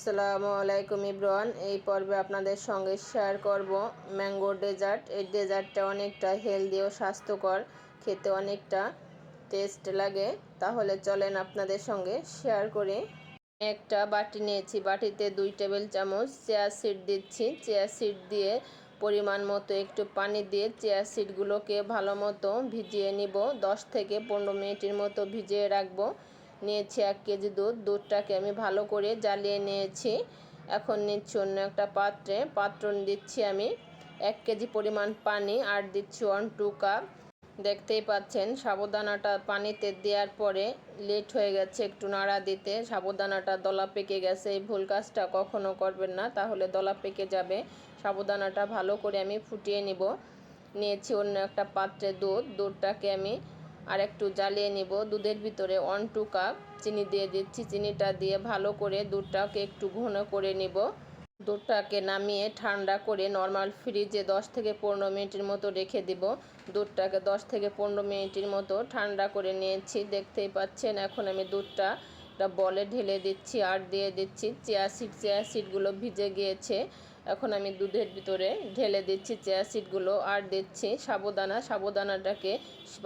আসসালামু আলাইকুম ইব্রান এই পর্বে আপনাদের সঙ্গে শেয়ার করব ম্যাঙ্গো ডেজার্ট এই ডেজার্টটা অনেকটা হেলদি ও স্বাস্থ্যকর, খেতে অনেকটা টেস্ট লাগে। তাহলে চলেন আপনাদের সঙ্গে শেয়ার করি। একটা বাটি নিয়েছি, বাটিতে দুই টেবিল চামচ চেয়ার সিড দিচ্ছি। চেয়ার সিড দিয়ে পরিমাণ মতো একটু পানি দিয়ে চেয়ার সিডগুলোকে ভালো মতো ভিজিয়ে নিব। দশ থেকে পনেরো মিনিটের মতো ভিজিয়ে রাখব। নিয়েছি এক কেজি দুধ। দুধটাকে আমি ভালো করে জ্বালিয়ে নিয়েছি। এখন নিচ্ছি অন্য একটা পাত্রে। পাত্র দিচ্ছি আমি এক কেজি পরিমাণ পানি আর দিচ্ছি ওয়ান টু কাপ দেখতেই পাচ্ছেন সাবুদানাটা পানিতে দেওয়ার পরে লেট হয়ে গেছে একটু নাড়া দিতে। সাবুদানাটা দলা পেকে গেছে। এই ভুল কাজটা কখনো করবেন না, তাহলে দলা পেকে যাবে। সাবুদানাটা ভালো করে আমি ফুটিয়ে নিব। নিয়েছি অন্য একটা পাত্রে দুধ। দুধটাকে আমি আর একটু জ্বালিয়ে নিব। দুধের ভিতরে ওয়ান টু কাপ চিনি দিয়ে দিচ্ছি। চিনিটা দিয়ে ভালো করে দুধটাকে একটু ঘন করে নিব। দুধটাকে নামিয়ে ঠান্ডা করে নর্মাল ফ্রিজে 10 থেকে পনেরো মিনিটের মতো রেখে দিব। দুধটাকে 10 থেকে পনেরো মিনিটের মতো ঠান্ডা করে নিয়েছি। দেখতেই পাচ্ছেন, এখন আমি দুধটা বলে ঢেলে দিচ্ছি, আর দিয়ে দিচ্ছি। চেয়া সিড, চেয়া সিডগুলো ভিজে গিয়েছে। এখন আমি দুধের ভিতরে ঢেলে দিচ্ছি চেয়া সিডগুলো, আর দিচ্ছি সাবুদানা। সাবুদানাটাকে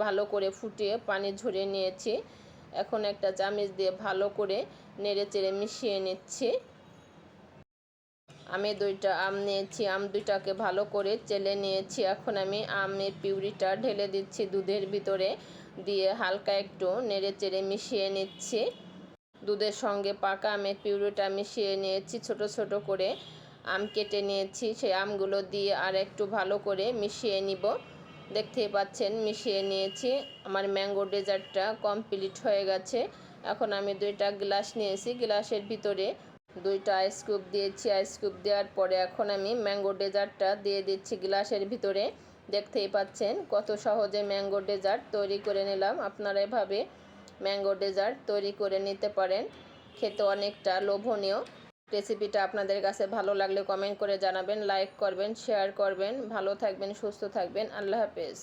ভালো করে ফুটিয়ে পানি ঝরিয়ে নিয়েছি। এখন একটা চামিচ দিয়ে ভালো করে নেড়ে চেড়ে মিশিয়ে নিচ্ছি। আমি দুইটা আম নিয়েছি। আম দুইটাকে ভালো করে চেলে নিয়েছি। এখন আমি আমের পিউরিটা ঢেলে দিচ্ছি দুধের ভিতরে। দিয়ে হালকা একটু নেড়ে চেড়ে মিশিয়ে নিচ্ছি। দুধের সঙ্গে পাকা আমের পিউরিটা মিশিয়ে নিয়েছি, ছোট ছোট করে আম কেটে নিয়েছি। সেই আমগুলো দিয়ে আর একটু ভালো করে মিশিয়ে নিব। দেখতেই পাচ্ছেন, মিশিয়ে নিয়েছি। আমার ম্যাঙ্গো ডেজার্টটা কমপ্লিট হয়ে গেছে। এখন আমি দুইটা গ্লাস নিয়েছি। গ্লাসের ভিতরে দুইটা আইস কিউব দিয়েছি। আইস কিউব দেওয়ার পরে এখন আমি ম্যাঙ্গো ডেজার্টটা দিয়ে দিচ্ছি গ্লাসের ভিতরে। দেখতেই পাচ্ছেন, কত সহজে ম্যাঙ্গো ডেজার্ট তৈরি করে নিলাম। আপনারা এভাবে ম্যাঙ্গো ডেজার্ট তৈরি করে নিতে পারেন। খেতে অনেকটা লোভনীয়। রেসিপিটা আপনাদের কাছে ভালো লাগলে কমেন্ট করে জানাবেন, লাইক করবেন, শেয়ার করবেন। ভালো থাকবেন, সুস্থ থাকবেন। আল্লাহ হাফেজ।